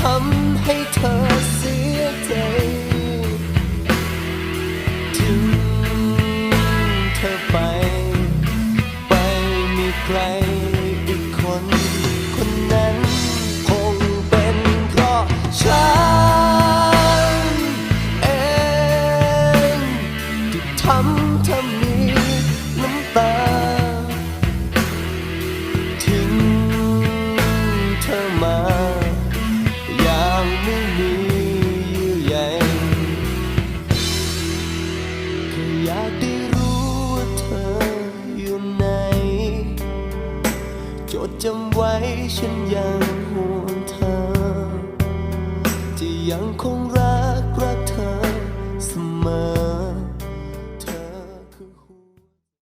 ทำให้เธอเสียใจถึงเธอไป ไปมีใครอีกคน คนนั้นคงเป็นเพราะฉันเองที่ทำเธอมี จำไว้ฉันยังห่วงเธอ ที่ยังคงรักรักเธอเสมอ